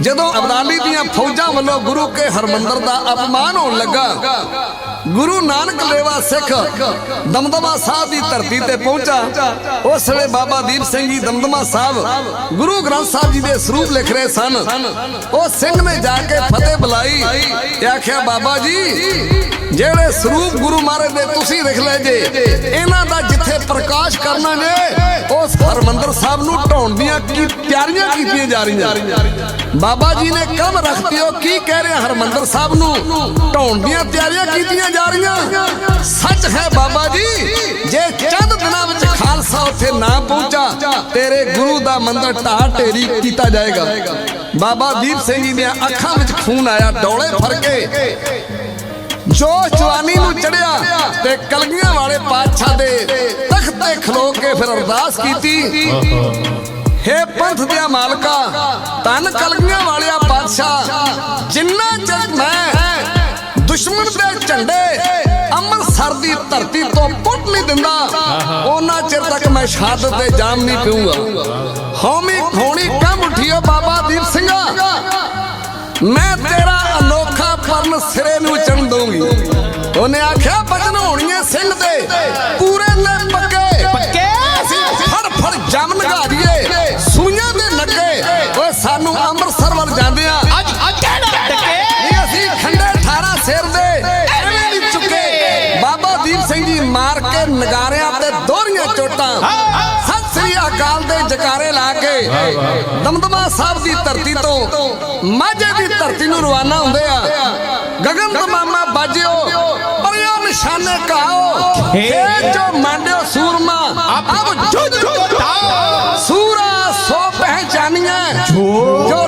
ਜਦੋਂ ਅਬਦਾਲੀ ਦੀਆਂ ਫੌਜਾਂ ਵੱਲੋਂ ਗੁਰੂ ਕੇ ਹਰਮੰਦਰ ਦਾ ਅਪਮਾਨ ਹੋਣ ਲੱਗਾ ਗੁਰੂ ਨਾਨਕ ਲੇਵਾ ਸਿੱਖ ਦਮਦਮਾ ਸਾਹਿਬ ਦੀ ਧਰਤੀ ਤੇ ਪਹੁੰਚਾ। ਉਸ ਵੇਲੇ ਬਾਬਾ ਦੀਪ ਸਿੰਘ ਜੀ ਦਮਦਮਾ ਸਾਹਿਬ ਗੁਰੂ ਗ੍ਰੰਥ ਸਾਹਿਬ ਜੀ ਦੇ ਸਰੂਪ ਲਿਖ ਰਹੇ ਸਨ। ਉਹ ਸਿੰਘ ਨੇ ਜਾ ਕੇ ਫਤਿਹ ਬੁਲਾਈ ਤੇ ਆਖਿਆ ਬਾਬਾ ਜੀ ਜਿਹੜੇ ਸਰੂਪ ਗੁਰੂ ਮਹਾਰਾਜ ਦੇ ਤੁਸੀਂ ਲਿਖ ਲੈ ਜੇ, ਇਹਨਾਂ ਦਾ ਜਿੱਥੇ ਪ੍ਰਕਾਸ਼ ਕਰਨਾ ਜੇ ਉਸ ਹਰਮੰਦਰ ਸਾਹਿਬ ਨੂੰ ਢਾਉਣ ਦੀਆਂ ਕੀ ਤਿਆਰੀਆਂ ਕੀਤੀਆਂ ਜਾ ਰਹੀਆਂ? ਬਾਬਾ ਜੀ ਨੇ ਕਮ ਰੱਖਤੀ ਹੋ ਕੀ ਕਹਿ ਰਹੇ ਹਰਮੰਦਰ ਸਾਹਿਬ ਨੂੰ? ਢਾਉਣ ਦੀਆਂ ਤਿਆਰੀਆਂ ਕੀਤੀਆਂ ਜਾ ਰਹੀਆਂ। ਸੱਚ ਹੈ ਬਾਬਾ ਜੀ, ਜੇ ਚੰਦ ਦਿਨਾਂ ਵਿੱਚ ਖਾਲਸਾ ਉੱਥੇ ਨਾ ਪਹੁੰਚਾ, ਤੇਰੇ ਗੁਰੂ ਦਾ ਮੰਦਰ ਢਾਹ ਢੇਰੀ ਕੀਤਾ ਜਾਏਗਾ। ਬਾਬਾ ਦੀਪ ਸਿੰਘ ਜੀ ਦੀਆਂ ਅੱਖਾਂ ਵਿੱਚ ਖੂਨ ਆਇਆ, ਡੋਲੇ ਫਰਕੇ ਜੋਸ਼ ਜਵਾਨੀ ਨੂੰ ਚੜਿਆ ਤੇ ਕਲਗੀਆਂ ਵਾਲੇ ਪਾਤਸ਼ਾਹ ਦੇ ਤਖਤ ਤੇ ਖਲੋ ਕੇ ਫਿਰ ਅਰਦਾਸ ਕੀਤੀ। ਹੇ ਪੰਥ ਦੇ ਮਾਲਕਾ ਤਨ ਕਲਗੀਆਂ ਵਾਲਿਆ ਪਾਤਸ਼ਾਹ, ਜਿੰਨਾ ਚਿਰ ਮੈਂ ਦੁਸ਼ਮਣ ਦੇ ਝੰਡੇ ਅੰਮ੍ਰਿਤਸਰ ਦੀ ਧਰਤੀ ਤੋਂ ਪੁੱਟ ਨਹੀਂ ਦਿੰਦਾ, ਉਹਨਾਂ ਚਿਰ ਤੱਕ ਮੈਂ ਸ਼ਹਾਦਤ ਦੇ ਜਾਮ ਨਹੀਂ ਪੀਊਂਗਾ। ਹਉਮੀ ਖੋਣੀ ਕੰਮ ਉਠਿਓ ਬਾਬਾ ਦੀਪ ਸਿੰਘਾ। ਮੈਂ ਤੇਰਾ ਅਨੋਖਾ ਪਰਨ ਸਿਰੇ ਨੂੰ ਦਊਂਗੀ। ਉਹਨੇ ਆਖਿਆ ਬਚਨ ਹੋਣੀਏ ਸਿੰਘ ਦੇ। ਪੂਰੇ ਨੇ ਪੱਕੇ। ਪੱਕੇ। ਫੜ ਫੜ ਜਮ ਨਗਾ ਦਈਏ। ਸੂਈਆਂ ਦੇ ਲੱਗੇ। ਓਏ ਸਾਨੂੰ ਅੰਮ੍ਰਿਤਸਰ ਵੱਲ ਜਾਂਦੇ ਆ। ਅੱਜ ਅੱਜ ਕਿਹੜਾ ਟਕੇ ਨਹੀਂ ਅਸੀਂ ਖੰਡੇ 18 ਸਿਰ ਦੇ। ਐਵੇਂ ਨਹੀਂ ਚੁੱਕੇ। ਬਾਬਾ ਦੀਪ ਸਿੰਘ ਜੀ ਮਾਰ ਕੇ ਨਗਾਰਿਆਂ ਤੇ ਦੋਹਰੀਆਂ ਚੋਟਾਂ। ਸਤਿ ਸ੍ਰੀ ਅਕਾਲ ਦੇ ਜਕਾਰੇ ਲਾ ਕੇ ਦਮਦਮਾ ਸਾਹਿਬ ਦੀ ਧਰਤੀ ਤੋਂ ਮਾਝੇ ਦੀ ਧਰਤੀ ਨੂੰ ਰਵਾਨਾ ਹੁੰਦੇ ਆ। ਗਗਨ ਤਮਾਮਾ ਬਾਜਿਓ ਪਰਿਓ ਨਿਸ਼ਾਨੇ ਕਾਓ ਖੇਤ ਜੋ ਮੰਡਿਓ ਸੂਰਮਾ ਅਬ ਜੁਜ ਤਾਓ ਸੂਰਾ ਸੋ ਪਹਿਚਾਨੀਆਂ ਜੋ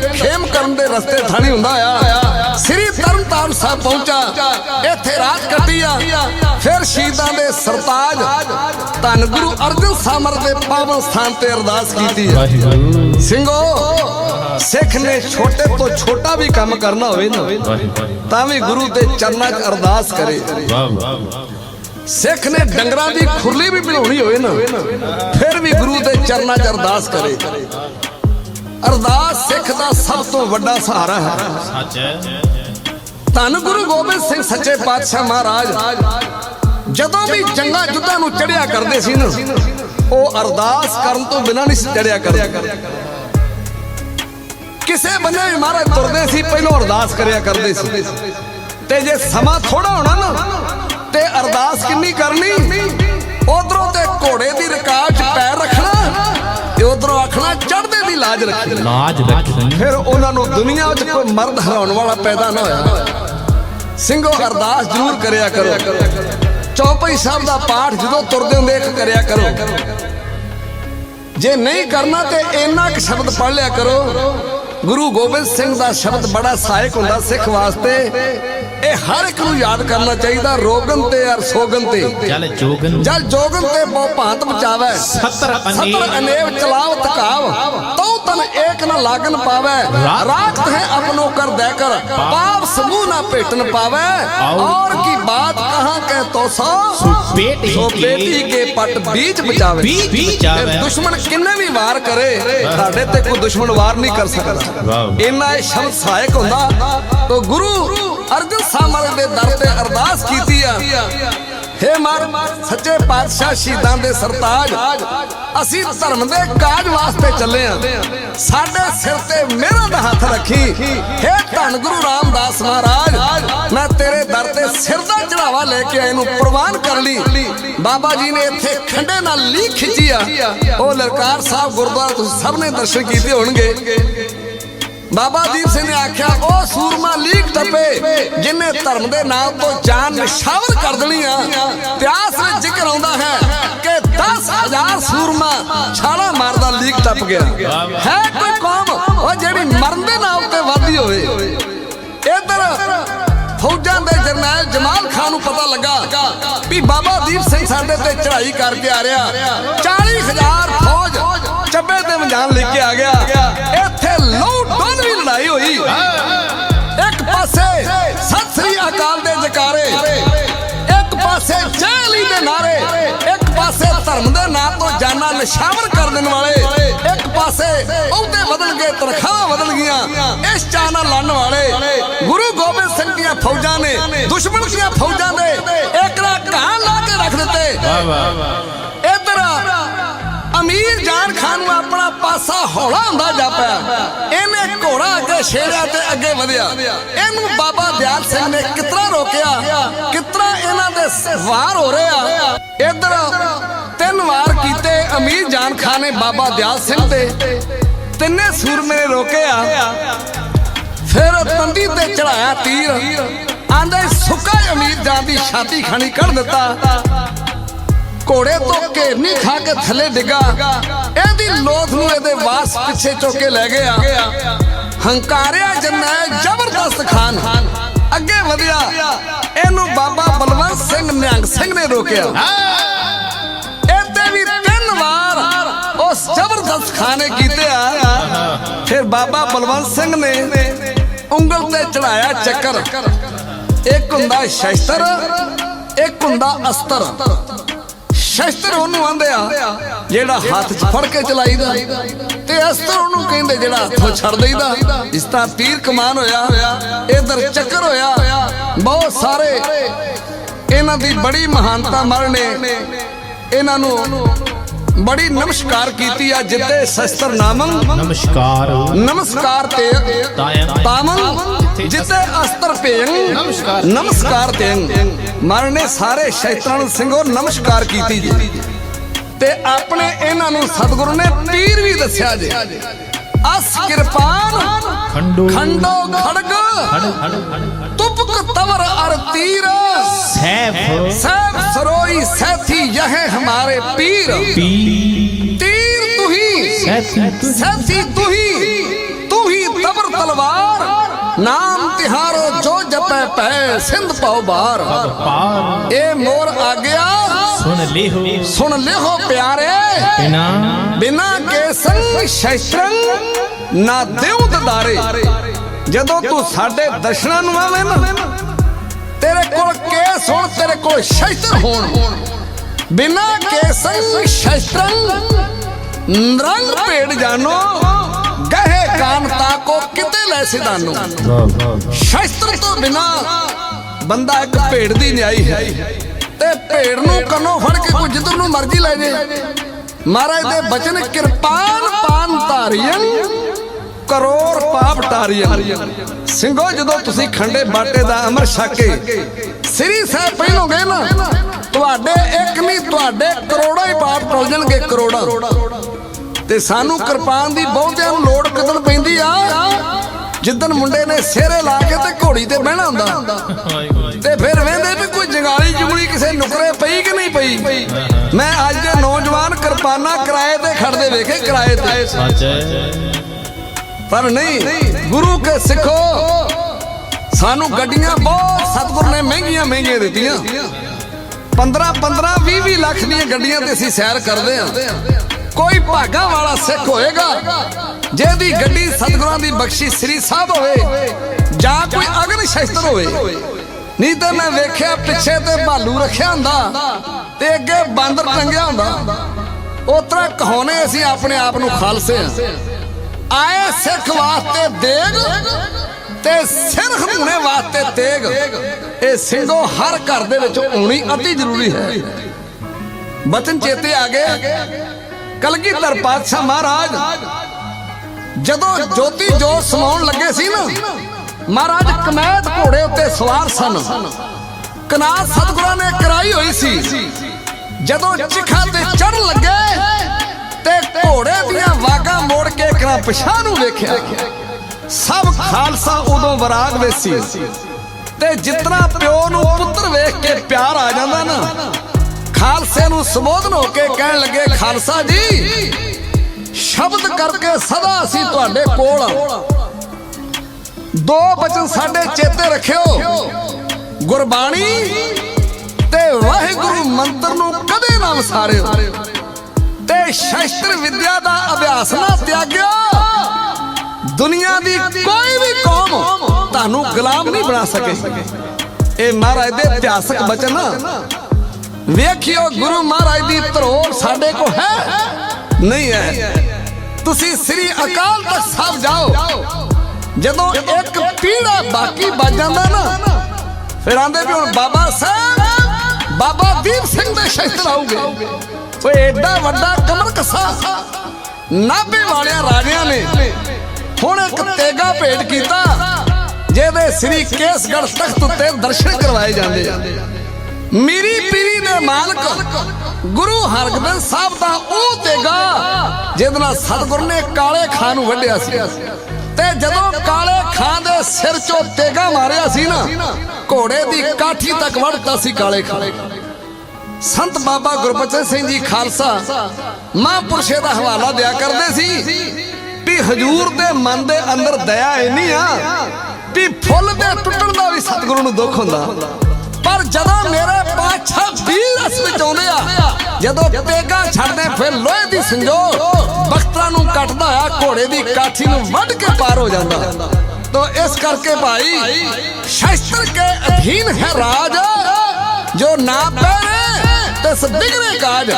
ਖੇਮ ਕਰਨ ਦੇ ਰਸਤੇ ਥਾਣੀ ਹੁੰਦਾ ਆ। ਸ੍ਰੀ ਤਰਨਤਾਰਨ ਸਾਹਿਬ ਪਹੁੰਚਾ। ਇੱਥੇ ਰਾਤ ਕੱਟੀ ਆ। ਫਿਰ ਸ਼ਹੀਦਾਂ ਦੇ ਸਰਤਾਜ ਧੰਨ ਗੁਰੂ ਅਰਜਨ ਸਾਮਰ ਦੇ ਪਾਵਨ ਸਥਾਨ ਤੇ ਅਰਦਾਸ ਕੀਤੀ ਆ। ਵਾਹਿਗੁਰੂ। ਸਿੰਘੋ ਸਿੱਖ ਨੇ ਛੋਟੇ ਤੋਂ ਛੋਟਾ ਵੀ ਕੰਮ ਕਰਨਾ ਹੋਵੇ ਨਾ ਤਾਂ ਵੀ ਗੁਰੂ ਦੇ ਚਰਨਾਂ 'ਚ ਅਰਦਾਸ ਕਰੇ। ਵਾਹ ਵਾਹ। ਸਿੱਖ ਨੇ ਡੰਗਰਾਂ ਦੀ ਖੁਰਲੀ ਵੀ ਬਣਾਉਣੀ ਹੋਵੇ ਨਾ ਫਿਰ ਵੀ ਗੁਰੂ ਦੇ ਚਰਨਾਂ 'ਚ ਅਰਦਾਸ ਕਰੇ। ਅਰਦਾਸ ਸਿੱਖ ਦਾ ਸਭ ਤੋਂ ਵੱਡਾ ਸਹਾਰਾ ਹੈ। ਸੱਚ ਹੈ। ਧੰਨ ਗੁਰੂ ਗੋਬਿੰਦ ਸਿੰਘ ਸੱਚੇ ਪਾਤਸ਼ਾਹ ਮਹਾਰਾਜ ਜਦੋਂ ਵੀ ਜੰਗਾਂ ਯੁੱਧਾਂ ਨੂੰ ਚੜਿਆ ਕਰਦੇ ਸੀ ਨਾ ਉਹ ਅਰਦਾਸ ਕਰਨ ਤੋਂ ਬਿਨਾਂ ਨਹੀਂ ਚੜਿਆ ਕਰਦੇ। ਕਿਸੇ ਬੰਦੇ ਵੀ ਮਹਾਰਾਜ ਤੁਰਦੇ ਸੀ ਪਹਿਲਾਂ ਅਰਦਾਸ ਕਰਿਆ ਕਰਦੇ ਸੀ। ਤੇ ਜੇ ਸਮਾਂ ਥੋੜਾ ਹੋਣਾ ਨਾ ਤੇ ਅਰਦਾਸ ਕਿੰਨੀ ਕਰਨੀ? ਉਧਰੋਂ ਤੇ ਘੋੜੇ ਦੀ ਰਕਾਬ 'ਚ ਪੈਰ ਰੱਖਣਾ ਤੇ ਉਧਰੋਂ ਆਖਣਾ ਚੜ੍ਹਦੇ ਦੀ ਲਾਜ ਰੱਖੀ। ਲਾਜ ਰੱਖਣੀ ਫਿਰ ਉਹਨਾਂ ਨੂੰ ਦੁਨੀਆ ਵਿੱਚ ਕੋਈ ਮਰਦ ਹਰਾਉਣ ਵਾਲਾ ਪੈਦਾ ਨਾ ਹੋਇਆ। ਸਿੰਘੋ ਅਰਦਾਸ ਜ਼ਰੂਰ ਕਰਿਆ ਕਰੋ। ਚੌਪਈ ਸਾਹਿਬ ਦਾ ਪਾਠ ਜਦੋਂ ਤੁਰਦੇ ਹੁੰਦੇ ਇੱਕ ਕਰਿਆ ਕਰੋ। ਜੇ ਨਹੀਂ ਕਰਨਾ ਤੇ ਇੰਨਾ ਕੁ ਸ਼ਬਦ ਪੜ੍ਹ ਲਿਆ ਕਰੋ। ਗੁਰੂ ਗੋਬਿੰਦ ਸਿੰਘ ਦਾ ਸ਼ਬਦ ਬੜਾ ਸਹਾਇਕ ਹੁੰਦਾ ਸਿੱਖ ਵਾਸਤੇ। ਇਹ ਹਰ ਇੱਕ ਨੂੰ ਯਾਦ ਕਰਨਾ ਚਾਹੀਦਾ ਰੋਗਨ ਤੇ ਅਰ ਸੋਗਨ ਤੇ। ਜਲ ਜੋਗਨ ਜਲ ਜੋਗਨ ਤੇ ਬਹੁ ਭਾਂਤ ਬਚਾਵੇ ਸਤਰ ਅਨੇਵ ਚਲਾਵ ਤਕਾਵ। ਤਉ ਤਨ ਏਕ ਨ ਲਾਗਨ ਪਾਵੇ। ਰਾਤ ਹੈ ਆਪਣੋ ਕਰ ਦੇ ਕਰ। ਪਾਪ। ਸਮੂਹ ਨਾ ਭੇਟਨ ਪਾਵੇ। ਔਰ ਕੀ ਬਾਤ ਕਹਾ ਕਹਿ ਤੋ ਸੋ ਬੇਟੀ ਕੇ ਪਟ ਬੀਜ ਬਚਾਵੇ। ਬਚਾਵੇ। ਦੁਸ਼ਮਣ ਕਿੰਨੇ ਵੀ ਵਾਰ ਕਰੇ ਸਾਡੇ ਤੇ ਕੋਈ ਦੁਸ਼ਮਣ ਵਾਰ ਨਹੀਂ ਕਰ ਸਕਦਾ। ਇਹਨਾਂ ਇਹ ਸ਼ਬਦ ਸਹਾਇਕ ਹੁੰਦਾ। ਤੋ ਗੁਰੂ ਅਰਜਨ ਸਾਮਰ ਦੇ ਦਰ ਤੇ ਅਰਦਾਸ ਕੀਤੀ ਆ। ਹੇ ਮਾਰ, ਸੱਚੇ ਪਾਤਸ਼ਾਹ ਸ਼ਹੀਦਾਂ ਦੇ ਸਰਤਾਜ, ਅਸੀਂ ਧਰਮ ਦੇ ਕਾਜ ਵਾਸਤੇ ਚੱਲੇ ਆ। ਸਾਡੇ ਸਿਰ ਤੇ ਮੇਰਾ ਦਾ ਹੱਥ ਰੱਖੀ। ਹੇ ਧੰਨ ਗੁਰੂ ਰਾਮਦਾਸ ਮਹਾਰਾਜ, ਮੈਂ ਤੇਰੇ ਦਰ ਤੇ ਸਿਰ ਦਾ ਚੜਾਵਾ ਲੈ ਕੇ ਆਏ ਨੂੰ ਪ੍ਰਵਾਨ ਕਰ ਲਈ। ਬਾਬਾ ਜੀ ਨੇ ਇੱਥੇ ਖੰਡੇ ਨਾਲ ਲੀ ਖਿੱਚੀ ਆ। ਉਹ ਲਲਕਾਰ ਸਾਹਿਬ ਗੁਰਦੁਆਰਾ ਤੁਸੀਂ ਸਭ ਨੇ ਦਰਸ਼ਨ ਕੀਤੇ ਹੋਣਗੇ। ਬਾਬਾ ਦੀਪ ਸਿੰਘ ਨੇ ਆਖਿਆ, ਉਹ ਸੂਰਮਾ ਲੀਕ ਟੱਪੇ, ਜਿਨੇ ਧਰਮ ਦੇ ਨਾਮ ਤੋਂ ਜਾਨ ਨਿਸ਼ਾਵਰ ਕਰ ਦੇਣੀ ਆ, ਇਤਿਹਾਸ ਵਿੱਚ ਜ਼ਿਕਰ ਆਉਂਦਾ ਹੈ ਕਿ 10000 ਸੂਰਮਾ ਛਾਲਾ ਮਾਰਦਾ ਲੀਕ ਟੱਪ ਗਿਆ। ਹੈ ਕੋਈ ਕੌਮ? ਉਹ ਜਿਹੜੀ ਮਰਨ ਦੇ ਨਾਮ ਤੇ ਵਾਦੀ ਹੋਵੇ। ਇਧਰ ਫੌਜਾਂ ਦੇ ਜਰਨੈਲ ਜਮਾਲ ਖਾਨ ਨੂੰ ਪਤਾ ਲੱਗਾ ਵੀ ਬਾਬਾ ਦੀਪ ਸਿੰਘ ਸਾਡੇ ਤੇ ਚੜ੍ਹਾਈ ਕਰਕੇ ਆ ਰਿਹਾ। 40000 ਫੌਜ ਚੱਬੇ ਤੇ ਮਜਾਨ ਲੈ ਕੇ ਆ ਗਿਆ। ਹੋਈ। ਇੱਕ ਪਾਸੇ ਸਤਿ ਸ੍ਰੀ ਅਕਾਲ ਦੇ ਜਕਾਰੇ, ਇੱਕ ਪਾਸੇ ਜੈਲੀ ਦੇ ਨਾਰੇ, ਇੱਕ ਪਾਸੇ ਧਰਮ ਦੇ ਨਾਂ ਤੋਂ ਜਾਨਾਂ ਨਿਸ਼ਾਵਰ ਕਰ ਦੇਣ ਵਾਲੇ, ਇੱਕ ਪਾਸੇ ਉਹਦੇ ਬਦਲ ਗਏ ਤਨਖਾਹ ਬਦਲ ਗਈਆਂ, ਇਸ ਚਾਹ ਨਾਲ ਲੜਨ ਵਾਲੇ, ਗੁਰੂ ਗੋਬਿੰਦ ਸਿੰਘ ਦੀਆਂ ਫੌਜਾਂ ਨੇ, ਦੁਸ਼ਮਣ ਦੀਆਂ ਫੌਜਾਂ ਦੇ, ਇੱਕ ਨਾਲ ਢਾਂ ਲਾ ਕੇ ਰੱਖ ਦਿੱਤੇ। ਵਾਹ ਵਾਹ। ਅਮੀਰ ਖਾਨ ਨੂੰ ਆਪਣਾ ਪਾਸਾ ਹੌਲਾ ਹੁੰਦਾ ਜਾਪਿਆ ਇਹਨੇ ਘੋੜਾ ਅੱਗੇ ਛੇੜਿਆ ਤੇ ਅੱਗੇ ਵਧਿਆ। ਇਹਨੂੰ ਬਾਬਾ ਦਿਆਲ ਸਿੰਘ ਨੇ ਕਿਤਨਾ ਰੋਕਿਆ, ਕਿਤਨਾ ਇਹਨਾਂ ਦੇ ਵਾਰ ਹੋ ਰਿਹਾ ਇਧਰ ਤਿੰਨ ਵਾਰ ਕੀਤੇ ਅਮੀਰ ਜਾਨ ਖਾਨ ਨੇ ਬਾਬਾ ਦਿਆਲ ਸਿੰਘ ਤੇ। ਤਿੰਨੇ ਸੂਰਮੇ ਨੇ ਰੋਕਿਆ ਫਿਰ ਤੰਦੀ ਤੇ ਚੜਾਇਆ ਤੀਰ। ਆਂਦੇ, ਸੁੱਕਾ ਅਮੀਰ ਜਾਨ ਦੀ ਛਾਤੀ ਖਾਣੀ ਕੱਢ ਦਿੱਤਾ। ਘੋੜੇ ਤੋਂ ਘੇਰਨੀ ਖਾ ਕੇ ਥੱਲੇ ਡਿੱਗਾ। ਇਹਦੀ ਲੋਥ ਨੂੰ ਇਹਦੇ ਵਾਸ ਪਿੱਛੇ ਚੁੱਕ ਕੇ ਲੈ ਗਿਆ ਹੰਕਾਰਿਆ ਜਰਨੈਲ ਜ਼ਬਰਦਸਤ ਖਾਨ। ਅੱਗੇ ਵਧਿਆ। ਇਹਨੂੰ ਬਾਬਾ ਬਲਵੰਤ ਸਿੰਘ ਨਿਹੰਗ ਸਿੰਘ ਨੇ ਰੋਕਿਆ। ਇਹਦੇ ਵੀ ਤਿੰਨ ਵਾਰ ਉਸ ਜ਼ਬਰਦਸਤ ਖਾਨ ਕੀਤੇ ਆ। ਫਿਰ ਬਾਬਾ ਬਲਵੰਤ ਸਿੰਘ ਨੇ ਉਂਗਲ ਤੇ ਚੜਾਇਆ ਚੱਕਰ। ਇੱਕ ਹੁੰਦਾ ਸ਼ਸਤਰ, ਇੱਕ ਹੁੰਦਾ ਅਸਤਰ। ਸ਼ਸਤਰ ਉਹਨੂੰ ਆਂਦੇ ਆ, ਜਿਹੜਾ ਹੱਥ 'ਚ ਫੜ ਕੇ ਚਲਾਈਦਾ। ਤੇ ਅਸਤਰ ਉਹਨੂੰ ਕਹਿੰਦੇ ਜਿਹੜਾ ਹੱਥੋਂ ਛੱਡ ਦੇਈਦਾ। ਇਸ ਤਰ੍ਹਾਂ ਤੀਰ ਕਮਾਨ ਹੋਇਆ, ਇਧਰ ਚੱਕਰ ਹੋਇਆ। ਬਹੁਤ ਸਾਰੇ ਇਹਨਾਂ ਦੀ ਬੜੀ ਮਹਾਨਤਾ ਮਰਨੇ, ਇਹਨਾਂ ਨੂੰ ਬੜੀ ਨਮਸਕਾਰ ਕੀਤੀ ਆ ਜਿੱਤੇ ਸ਼ਸਤਰ ਨਾਮੰ। ਨਮਸਕਾਰ। ਨਮਸਕਾਰ ਤੇ ਤਾਮਨ ਜਿੱਤੇ ਅਸਤਰ ਭੇਨ ਨਮਸਕਾਰ। ਨਮਸਕਾਰ ਦੇਨ ਮਰਨੇ ਸਾਰੇ ਸ਼ੈਤਾਨ ਸਿੰਘੋ ਨਮਸਕਾਰ ਕੀਤੀ ਜੀ। ਤੇ ਆਪਣੇ ਇਹਨਾਂ ਨੂੰ ਸਤਿਗੁਰੂ ਨੇ ਪੀਰ ਵੀ ਦੱਸਿਆ ਜੀ। ਅਸ ਕਿਰਪਾਨ। ਖੰਡੋ। ਖੰਡੋ ਖੜਗ। ਖੜ ਖੜ ਖੜ ਤੁਪਕ ਤਵਰ ਅਰ ਤੀਰ। ਸੈਫ। ਪੀਰ। ਪੀ ਤੀਰ ਤੁਹੀ ਸੈਫੀ ਤੁਝ ਸਾਥੀ ਤੂੰ ਹੀ ਤੂੰ ਹੀ ਤਬਰ ਤਲਵਾਰ। ਨਾਮ ਤਿਹਾਰੋ ਜੋ ਜਪੈ ਪੈ ਸਿੰਧ ਪਾਉ ਬਾਰ। ਇਹ ਮੋਰ ਆ ਗਿਆ ਸੁਣ ਲਿਹੋ। ਸੁਣ ਲਿਖੋ ਪਿਆਰੇ। ਬਿਨਾ ਬਿਨਾ ਕੇ ਸੰਗ ਸ਼ਸਤਰੰ ਨਾ ਦੇਉ ਦਦਾਰੇ। ਜਦੋਂ ਤੂੰ ਸਾਡੇ ਦਰਸ਼ਨਾਂ ਨੂੰ ਆਵੇਂ ਨਾ ਤੇਰੇ ਕੋਲ ਕੇਸ ਹੋਣ ਤੇਰੇ ਕੋਲ ਸ਼ਸਤਰ ਹੋਣ। ਬਿਨਾ ਕੇ ਸੰਗ ਸ਼ਸਤਰੰ ਰੰਗ ਭੇੜ ਜਾਨੋ ਗਹਿ ਕਾਮਤਾ ਕੋ ਕਿਤੇ ਲੈ ਸਿਦਾਨੋ ਸ਼ਸਤਰ ਤੋਂ ਬਿਨਾ ਬੰਦਾ ਇੱਕ ਭੇਡ ਦੀ ਨਿਆਈ ਹੈ। ਤੇ ਭੇਡ ਨੂੰ ਕੰਨੋਂ ਫੜ ਕੇ ਕੋਈ ਜਿੱਧਰ ਨੂੰ ਮਰਜ਼ੀ ਲੈ ਜੇ। ਮਹਾਰਾਜ ਦੇ ਬਚਨ ਕਿਰਪਾਨ ਪਾਨ ਧਾਰੀਆਂ ਕਰੋੜ ਪਾਪ ਟਾਰੀਆਂ ਸਿੰਘੋ ਜਦੋਂ ਤੁਸੀਂ ਖੰਡੇ ਬਾਟੇ ਦਾ ਅਮਰ ਛਕ ਸ੍ਰੀ ਸਾਹਿਬ ਪਹਿਲੋਗੇ ਨਾ ਤੁਹਾਡੇ ਇੱਕ ਹੀ ਕਰੋੜਾਂ। ਤੇ ਸਾਨੂੰ ਕਿਰਪਾਨ ਦੀ ਬਹੁਤਿਆਂ ਨੂੰ ਲੋੜ ਕਿਦਣ ਪੈਂਦੀ ਆ। ਜਿੱਦਣ ਮੁੰਡੇ ਨੇ ਸਿਹਰੇ ਲਾ ਕੇ ਤੇ ਘੋੜੀ ਤੇ ਬਹਿਣਾ ਹੁੰਦਾ। ਤੇ ਫਿਰ ਵੇਂਦੇ ਵੀ ਕੋਈ ਜੰਗਾਲੀ ਜੁਗਲੀ ਕਿਸੇ ਨੁਕਰੇ ਪਈ ਕਿ ਨਹੀਂ ਪਈ? ਮੈਂ ਅੱਜ ਦੇ ਨੌਜਵਾਨ ਕਿਰਪਾਨਾ ਕਿਰਾਏ ਤੇ ਖੜਦੇ ਵੇਖੇ, ਕਿਰਾਏ ਤੇ। ਸੱਚ ਪਰ ਨਹੀਂ, ਗੁਰੂ ਕੇ ਸਿੱਖੋ। ਸਾਨੂੰ ਗੱਡੀਆਂ ਬਹੁਤ, ਸਤਿਗੁਰ ਨੇ ਮਹਿੰਗੀਆਂ ਮਹਿੰਗੀਆਂ ਦਿੱਤੀਆਂ। 15 15 20 20 ਲੱਖ ਦੀਆਂ ਗੱਡੀਆਂ ਤੇ ਅਸੀਂ ਸੈਰ ਕਰਦੇ ਆ ਕੋਈ ਭਾਗਾ ਵਾਲਾ ਸਿੱਖ ਹੋਏਗਾ, ਜਿਹਦੀ ਗੱਡੀ ਸਤਿਗੁਰਾਂ ਦੀ ਬਖਸ਼ੀ ਸ੍ਰੀ ਸਾਹਿਬ ਹੋਵੇ, ਜਾਂ ਕੋਈ ਅਗਨ ਸ਼ਸਤਰ ਹੋਵੇ। ਨਹੀਂ ਤਾਂ ਮੈਂ ਵੇਖਿਆ ਪਿੱਛੇ ਤੇ ਭਾਲੂ ਰੱਖਿਆ ਹੁੰਦਾ ਤੇ ਅੱਗੇ ਬਾਂਦਰ ਟੰਗਿਆ ਹੁੰਦਾ। ਉਤਰਾ ਕਹਾਉਨੇ ਅਸੀਂ ਆਪਣੇ ਆਪ ਨੂੰ ਖਾਲਸੇ ਆ ਆਏ ਸਿੱਖ ਵਾਸਤੇ ਦੇਗ ਤੇ ਸਿਰ ਹਮੂਣੇ ਵਾਸਤੇ ਤੇਗ। ਇਹ ਸਿੰਘੋ ਹਰ ਘਰ ਦੇ ਵਿੱਚ ਹੋਣੀ ਅਤੀ ਜ਼ਰੂਰੀ ਹੈ। ਬਚਨ ਚੇਤੇ ਆ ਗਏ। ਕਲਗੀਧਰ ਪਾਤਸ਼ਾਹ ਮਹਾਰਾਜ, ਜਦੋਂ ਜੋਤੀ ਜੋਤ ਸਮਾਉਣ ਲੱਗੇ ਸੀ ਨਾ, ਮਹਾਰਾਜ ਕਮੈਦ ਘੋੜੇ ਉੱਤੇ ਸਵਾਰ ਸਨ। ਕਨਾ ਸਤਿਗੁਰਾਂ ਨੇ ਕਰਾਈ ਹੋਈ ਸੀ। ਜਦੋਂ ਚਿਖਾ ਤੇ ਚੜਨ ਲੱਗੇ ਤੇ ਘੋੜੇ ਦੀਆਂ ਵਾਗਾਂ ਮੋੜ ਕੇ ਕਰਾ ਪਿਛਾਂ ਨੂੰ ਵੇਖਿਆ। ਸਭ ਖਾਲਸਾ ਉਦੋਂ ਵਰਾਗ ਵਿੱਚ ਤੇ ਜਿਤਨਾ ਪਿਓ ਨੂੰ ਪੁੱਤਰ ਵੇਖ ਕੇ ਪਿਆਰ ਆ ਜਾਂਦਾ ਨਾ, ਖਾਲਸੇ ਨੂੰ ਸੰਬੋਧਨ ਹੋ ਕੇ ਕਹਿਣ ਲੱਗੇ, ਖਾਲਸਾ ਜੀ, ਸ਼ਬਦ ਕਰਕੇ ਸਦਾ ਅਸੀਂ ਤੁਹਾਡੇ ਕੋਲ ਦੋ ਬਚਨ ਸਾਡੇ ਚੇਤੇ ਰੱਖਿਓ। ਗੁਰਬਾਣੀ ਤੇ ਵਾਹਿਗੁਰੂ ਮੰਤਰ ਨੂੰ ਕਦੇ ਨਾ ਵਿਸਾਰਿਓ। ਤੇ ਸ਼ਸਤਰ ਵਿਦਿਆ ਦਾ ਅਭਿਆਸ ਨਾ ਤਿਆਗਿਓ। ਦੁਨੀਆ ਦੀ ਕੋਈ ਵੀ ਕੌਮ ਤੁਹਾਨੂੰ ਗੁਲਾਮ ਨਹੀਂ ਬਣਾ ਸਕੇ। ਇਹ ਮਹਾਰਾਜ ਦੇ ਇਤਿਹਾਸਕ ਬਚਨ ਵੇਖਿਓ, ਗੁਰੂ ਮਹਾਰਾਜ ਦੀ ਧਰੋੜ ਸਾਡੇ ਕੋ ਹੈ। ਨਹੀਂ ਹੈ। ਤੁਸੀਂ ਸ੍ਰੀ ਅਕਾਲ ਤਖਤ ਸਾਹਿਬ ਜਾਓ। ਜਦੋਂ ਇੱਕ ਪੀੜਾ ਬਾਕੀ ਬਚ ਜਾਂਦਾ ਨਾ, ਫਿਰ ਆਂਦੇ ਵੀ ਹੁਣ ਬਾਬਾ ਸਾਹਿਬ, ਬਾਬਾ ਦੀਪ ਸਿੰਘ ਦੇ ਸ਼ਸਤਰ ਆਉਗੇ ਓਏ ਐਡਾ ਵੱਡਾ ਕਮਰ ਕਸਾ ਨਾਭੇ ਵਾਲਿਆਂ ਰਾਜਿਆਂ ਨੇ ਹੁਣ ਇੱਕ ਤੇਗਾ ਭੇਟ ਕੀਤਾ, ਜਿਹਦੇ ਸ੍ਰੀ ਕੇਸਗੜ੍ਹ ਤਖਤ ਉੱਤੇ ਦਰਸ਼ਨ ਕਰਵਾਏ ਜਾਂਦੇ ਆ। ਮੀਰੀ ਪੀਰੀ ਦੇ ਮਾਲਕ ਗੁਰੂ ਹਰਗੋਬਿੰਦ ਸਾਹਿਬ ਦਾ ਉਹ ਤੇਗਾ, ਜਿਹਦੇ ਨਾਲ ਸਤਿਗੁਰ ਨੇ ਕਾਲੇ ਖਾਨ ਨੂੰ ਵੱਢਿਆ ਸੀ। ਤੇ ਜਦੋਂ ਕਾਲੇ ਖਾਨ ਦੇ ਸਿਰ ਚੋਂ ਤੇਗਾ ਮਾਰਿਆ ਸੀ ਨਾ, ਘੋੜੇ ਦੀ ਕਾਠੀ ਤੱਕ ਵੜਤਾ ਸੀ ਕਾਲੇ ਖਾਨ। ਸੰਤ ਬਾਬਾ ਗੁਰਬਚਨ ਸਿੰਘ ਜੀ ਖਾਲਸਾ ਮਹਾਂਪੁਰਸ਼ੇ ਦਾ ਹਵਾਲਾ ਦਿਆ ਕਰਦੇ ਸੀ ਵੀ ਹਜੂਰ ਦੇ ਮਨ ਦੇ ਅੰਦਰ ਦਇਆ ਇੰਨੀ ਆ ਵੀ ਫੁੱਲ ਦੇ ਟੁੱਟਣ ਦਾ ਵੀ ਸਤਿਗੁਰੂ ਨੂੰ ਦੁੱਖ ਹੁੰਦਾ। ਪਰ ਜਦੋਂ ਮੇਰੇ ਪਾਛਾ ਵੀਰ ਇਸ ਵਿੱਚ ਆਉਂਦੇ ਆ, ਜਦੋਂ ਤੇਗਾ ਛੱਡਦੇ, ਫਿਰ ਲੋਹੇ ਦੀ ਸੰਜੋਗ ਬਖਤਰਾਂ ਨੂੰ ਕੱਟਦਾ ਆ, ਘੋੜੇ ਦੀ ਕਾਠੀ ਨੂੰ ਵੱਢ ਕੇ ਪਾਰ ਹੋ ਜਾਂਦਾ। ਤੋ ਇਸ ਕਰਕੇ ਭਾਈ, ਸ਼ਸਤਰ ਕੇ ਅਧੀਨ ਹੈ ਰਾਜ, ਜੋ ਨਾ ਪਹਿਰੇ ਤੇ ਸਦਿਗਰੇ ਕਾਜ।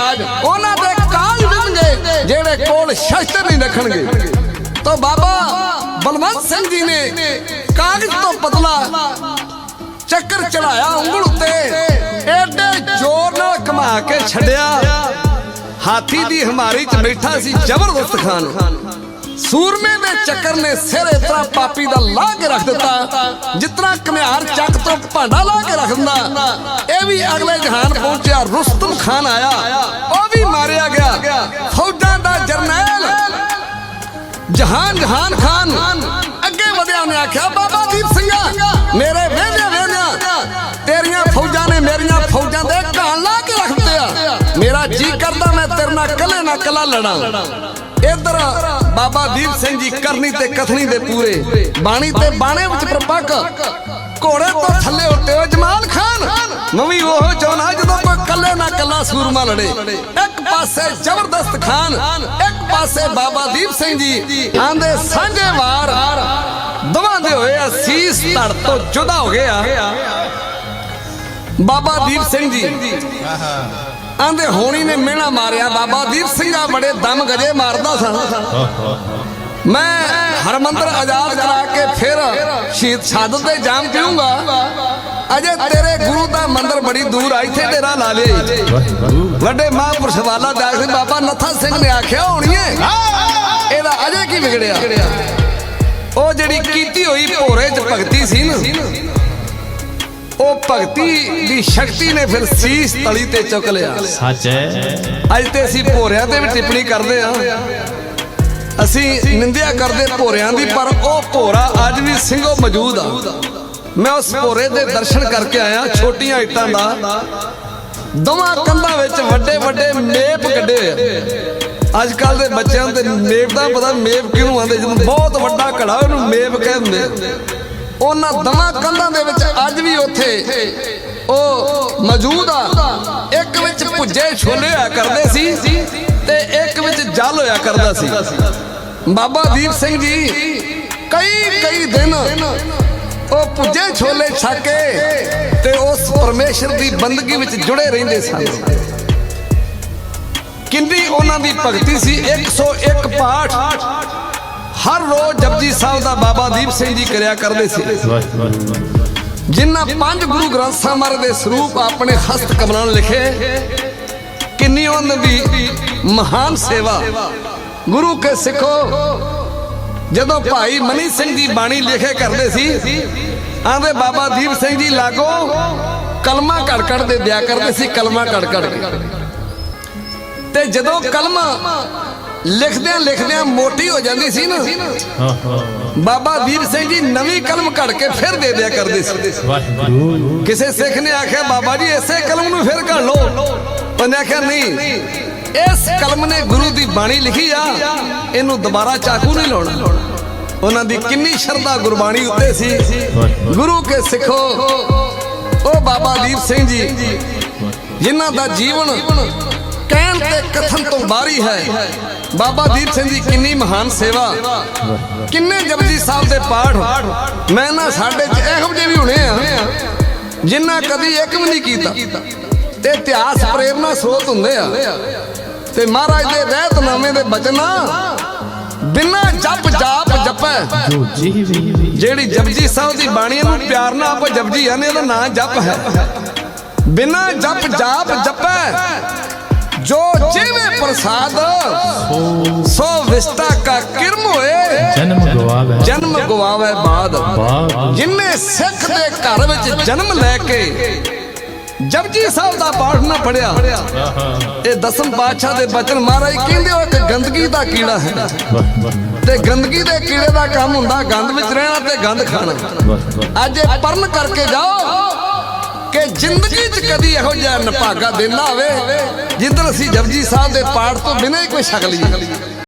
ਉਹਨਾਂ ਦੇ ਕਾਜ ਵਿਣਗੇ ਜਿਹੜੇ ਕੋਲ ਸ਼ਸਤਰ ਨਹੀਂ ਰੱਖਣਗੇ। ਤੋ ਬਾਬਾ ਬਲਵੰਤ ਸਿੰਘ ਜੀ ਨੇ ਕਾਗਜ਼ ਤੋਂ ਪਤਲਾ ਚੱਕਰ ਚੜਾਇਆ ਉਂਗਲ ਉੱਤੇ। ਐਡੇ ਜ਼ੋਰ ਨਾਲ ਘੁਮਾ ਕੇ ਛੱਡਿਆ। ਹਾਥੀ ਦੀ ਹਮਾਰੀ ਚ ਬੈਠਾ ਸੀ ਜ਼ਬਰਦਸਤ ਖਾਨ। ਸੂਰਮੇ ਦੇ ਚੱਕਰ ਨੇ ਸਿਰ ਇਤਰਾ ਪਾਪੀ ਦਾ ਲਾ ਕੇ ਰੱਖ ਦਿੱਤਾ ਜਿਤਨਾ ਕਮਿਆਰ ਚੱਕ ਤੋਂ ਭਾਂਡਾ ਲਾ ਕੇ ਰੱਖ ਦਿੰਦਾ। ਇਹ ਵੀ ਅਗਲੇ ਜਹਾਨ ਪਹੁੰਚਿਆ, ਰੁਸਤਮ ਖਾਨ ਆਇਆ। ਉਹ ਵੀ ਮਾਰਿਆ ਗਿਆ। ਫੌਜਾਂ ਜਹਾਨ ਜਹਾਨ ਖਾਨ। ਅੱਗੇ ਵਧਿਆ ਉਹਨੇ ਆਖਿਆ, ਬਾਬਾ ਦੀਪ ਸਿੰਘਾ, ਮੇਰੇ ਵੇਹਦੇ ਵੇਹਦਿਆਂ ਤੇਰੀਆਂ ਫੌਜਾਂ ਨੇ ਮੇਰੀਆਂ ਫੌਜਾਂ ਦੇ ਘਾਣ ਲਾ ਕੇ ਰੱਖ ਦਿੱਤੇ ਆ। ਮੇਰਾ ਜੀ ਕਰਦਾ, ਮੈਂ ਤੇਰੇ ਨਾਲ ਕੱਲੇ ਨਾ ਕੱਲਾ ਲੜਾਂ। ਇਧਰ ਬਾਬਾ ਦੀਪ ਸਿੰਘ ਜੀ ਕਰਨੀ ਤੇ ਕਥਨੀ ਦੇ ਪੂਰੇ, ਬਾਣੀ ਤੇ ਬਾਣੇ ਵਿੱਚ ਪ੍ਰਪੱਕ ਘੋੜੇ ਤੋਂ ਥੱਲੇ ਉੱਤੇ ਉਹ ਜਮਾਲ ਖਾਨ। ਮੈਂ ਵੀ ਉਹ ਚਾਹਣਾ ਜਦੋਂ ਕੋਈ ਕੱਲੇ ਨਾ ਕੱਲਾ ਸੂਰਮਾ ਲੜੇ। ਇੱਕ ਪਾਸੇ ਜ਼ਬਰਦਸਤ ਖਾਨ, ਇੱਕ ਪਾਸੇ ਬਾਬਾ ਦੀਪ ਸਿੰਘ ਜੀ। ਆਂਦੇ, ਸਾਂਝੇ ਵਾਰ ਦਵਾਂਦੇ ਹੋਏ ਅਸੀਸ ਧੜ ਤੋਂ ਜੁਦਾ ਹੋ ਗਿਆ ਬਾਬਾ ਦੀਪ ਸਿੰਘ ਜੀ ਆਂਦੇ, ਹੋਣੀ ਨੇ ਮਿਹਣਾ ਮਾਰਿਆ। ਬਾਬਾ ਦੀਪ ਸਿੰਘ ਦਾ ਬੜੇ ਦਮ ਗਜੇ ਮਾਰਦਾ ਸੀ। ਮੈਂ ਹਰਮੰਦਰ ਆਜ਼ਾਦ ਕਰਾ ਕੇ ਫਿਰ ਸ਼ਹੀਦ ਸ਼ਹਾਦਤ ਦੇ ਜਾਮ ਪੀਉਂਗਾ ਅਜੇ ਤੇਰੇ ਗੁਰੂ ਦਾ ਮੰਦਰ ਬੜੀ ਦੂਰ ਆ ਇੱਥੇ ਡੇਰਾ ਲਾ ਲੇ। ਵੱਡੇ ਮਹਾਂਪੁਰਸ਼ ਵਾਲਾ ਦਾ ਸੀ ਬਾਬਾ ਨੱਥਾ ਸਿੰਘ ਨੇ ਆਖਿਆ ਹੋਣੀਏ ਇਹਦਾ ਅਜੇ ਕੀ ਵਿਗੜਿਆ? ਉਹ ਜਿਹੜੀ ਕੀਤੀ ਹੋਈ ਭੋਰੇ ਚ ਭਗਤੀ ਸੀ ਨਾ ਉਹ ਭਗਤੀ ਦੀ ਸ਼ਕਤੀ ਨੇ ਫਿਰ ਸੀਸ ਤਲੀ ਤੇ ਚੁੱਕ ਲਿਆ। ਸੱਚ ਹੈ। ਅੱਜ ਤੇ ਅਸੀਂ ਭੋਰਿਆਂ ਤੇ ਵੀ ਟਿੱਪਣੀ ਕਰਦੇ ਆ ਅਸੀਂ ਨਿੰਦਿਆ ਕਰਦੇ ਭੋਰਿਆਂ ਦੀ, ਪਰ ਉਹ ਭੋਰਾ ਅੱਜ ਵੀ ਸਿੰਘੋ ਮੌਜੂਦ ਆ। ਮੈਂ ਉਸ ਭੋਰੇ ਦੇ ਦਰਸ਼ਨ ਕਰਕੇ ਆਇਆ, ਛੋਟੀਆਂ ਇੱਟਾਂ ਦਾ। ਦੋਵਾਂ ਕੰਧਾਂ ਵਿੱਚ ਵੱਡੇ ਵੱਡੇ ਮੇਪ ਕੱਢੇ ਹੋਏ ਅੱਜ ਕੱਲ ਦੇ ਬੱਚਿਆਂ ਦੇ ਮੇਪ ਦਾ ਪਤਾ ਮੇਪ ਕਿਹਨੂੰ ਆਂਦੇ ਜਦੋਂ ਬਹੁਤ ਵੱਡਾ ਘੜਾ, ਉਹਨੂੰ ਮੇਪ ਕਹਿੰਦੇ ਉਹਨਾਂ ਦਵਾਂ ਕੰਧਾਂ ਦੇ ਵਿੱਚ ਅੱਜ ਵੀ ਉੱਥੇ ਉਹ ਮੌਜੂਦ ਆ। ਇੱਕ ਵਿੱਚ ਭੁੱਜੇ ਛੋਲੇ ਹੋਇਆ ਕਰਦੇ ਸੀ ਜਲ ਹੋਇਆ ਕਰਦਾ ਸੀ। ਬਾਬਾ ਦੀਪ ਸਿੰਘ ਜੀ ਕਈ ਕਈ ਦਿਨ ਉਹ ਭੁੱਜੇ ਛੋਲੇ ਛਕ ਤੇ ਉਸ ਪਰਮੇਸ਼ਰ ਦੀ ਬੰਦਗੀ ਵਿੱਚ ਜੁੜੇ ਰਹਿੰਦੇ ਸਨ। ਕਿੰਨੀ ਉਹਨਾਂ ਦੀ ਭਗਤੀ ਸੀ 101 ਪਾਠ ਹਰ ਰੋਜ਼ ਜਪਜੀ ਸਾਹਿਬ ਦਾ ਬਾਬਾ ਦੀਪ ਸਿੰਘ ਜੀ ਕਰਿਆ ਕਰਦੇ ਸੀ। ਜਿਨ੍ਹਾਂ ਪੰਜ ਗੁਰੂ ਗ੍ਰੰਥ ਸਾਹਿਬ ਦੇ ਸਰੂਪ ਆਪਣੇ ਹਸਤ ਕਮਲਾਂ ਲਿਖੇ ਕਿੰਨੀ ਉਹਨਾਂ ਦੀ ਮਹਾਨ ਸੇਵਾ ਗੁਰੂ ਕੇ ਸਿੱਖੋ। ਜਦੋਂ ਭਾਈ ਮਨੀ ਸਿੰਘ ਜੀ ਬਾਣੀ ਲਿਖੇ ਕਰਦੇ ਸੀ ਆਂਦੇ ਬਾਬਾ ਦੀਪ ਸਿੰਘ ਜੀ ਲਾਗੋ ਕਲਮਾ ਘੜ ਦੇ ਦਿਆ ਕਰਦੇ ਸੀ ਕਲਮਾ ਘੜ ਕੇ। ਤੇ ਜਦੋਂ ਕਲਮਾ ਲਿਖਦਿਆਂ ਲਿਖਦਿਆਂ ਮੋਟੀ ਹੋ ਜਾਂਦੀ ਸੀ ਨਾ ਬਾਬਾ ਦੀਪ ਸਿੰਘ ਜੀ ਨਵੀਂ ਕਲਮ ਘੜ ਕੇ ਫਿਰ ਦੇ ਦਿਆ ਕਰਦੇ ਸੀ। ਕਿਸੇ ਸਿੱਖ ਨੇ ਆਖਿਆ ਬਾਬਾ ਜੀ ਇਸੇ ਕਲਮ ਨੂੰ ਫਿਰ ਘੜ ਲਓ। ਉਹਨੇ ਆਖਿਆ ਨਹੀਂ? ਇਸ ਕਲਮ ਨੇ ਗੁਰੂ ਦੀ ਬਾਣੀ ਲਿਖੀ ਆ, ਇਹਨੂੰ ਦੁਬਾਰਾ ਚਾਕੂ ਨਹੀਂ ਲਾਉਣਾ। ਉਹਨਾਂ ਦੀ ਕਿੰਨੀ ਸ਼ਰਧਾ ਗੁਰਬਾਣੀ ਉੱਤੇ ਸੀ। ਗੁਰੂ ਕੇ ਸਿੱਖੋ। ਉਹ ਬਾਬਾ ਦੀਪ ਸਿੰਘ ਜੀ, ਜਿਨ੍ਹਾਂ ਦਾ ਜੀਵਨ ਕਹਿਣ ਤੇ ਕਥਨ ਤੋਂ ਬਾਹਰੀ ਹੈ। ਬਾਬਾ ਦੀਪ ਸਿੰਘ ਜੀ, ਕਿੰਨੀ ਮਹਾਨ ਸੇਵਾ। ਕਿੰਨੇ ਜਪਜੀ ਸਾਹਿਬ ਦੇ ਪਾਠ। ਮੈਂ ਨਾ ਸਾਡੇ ਚ ਇਹੋ ਜਿਹੇ ਵੀ ਹੋਣੇ ਆ, ਜਿਨ੍ਹਾਂ ਕਦੀ ਇੱਕ ਵੀ ਨਹੀਂ ਕੀਤਾ। ਤੇ ਇਤਿਹਾਸ ਪ੍ਰੇਰਨਾ ਸਰੋਤ ਹੁੰਦੇ ਆ। ਤੇ ਮਹਾਰਾਜ ਦੇ ਰਹਿਤਨਾਮੇ ਦੇ ਬਚਨ ਬਿਨਾਂ ਜਪ ਜਾਪ ਜਪੈ। ਜਿਹੜੀ ਜਪਜੀ ਸਾਹਿਬ ਦੀ ਬਾਣੀ ਨੂੰ ਪਿਆਰ ਨਾਲ ਆਪਾਂ ਜਪਜੀ ਆਨੇ ਇਹਦਾ ਨਾਂ ਜਪ ਹੈ। ਬਿਨਾਂ ਜਪ ਜਾਪ ਜਪੈ ਜੋ ਜੀਵੇ ਪ੍ਰਸਾਦ ਸੋ ਵਿਸਤਾ ਕਾ ਕਿਰਮ ਹੋਏ। ਜਨਮ ਗਵਾਵੇ। ਜਨਮ ਗਵਾਵੇ ਬਾਦ। ਜਿਨਨੇ ਸਿੱਖ ਦੇ ਘਰ ਵਿੱਚ ਜਨਮ ਲੈ ਕੇ ਜਪਜੀ ਸਾਹਿਬ ਦਾ ਪਾਠ ਨਾ ਪੜਿਆ। ਇਹ ਦਸਮ ਪਾਤਸ਼ਾਹ ਦੇ ਬਚਨ ਮਹਾਰਾਜ ਕਹਿੰਦੇ ਉਹ ਇੱਕ ਗੰਦਗੀ ਦਾ ਕੀੜਾ ਹੈ। ਤੇ ਗੰਦਗੀ ਦੇ ਕੀੜੇ ਦਾ ਕੰਮ ਹੁੰਦਾ ਗੰਦ ਵਿੱਚ ਰਹਿਣਾ ਤੇ ਗੰਦ ਖਾਣਾ। ਅੱਜ ਇਹ ਪਰਨ ਕਰਕੇ ਜਾਓ ਕਿ ਜ਼ਿੰਦਗੀ 'ਚ ਕਦੀ ਇਹੋ ਜਿਹਾ ਨਪਾਗਾ ਦਿਨ ਨਾ ਆਵੇ, ਜਿੱਦਣ ਅਸੀਂ ਜਪਜੀ ਸਾਹਿਬ ਦੇ ਪਾਠ ਤੋਂ ਬਿਨਾਂ ਹੀ ਕੋਈ ਛਕ ਲਈਏ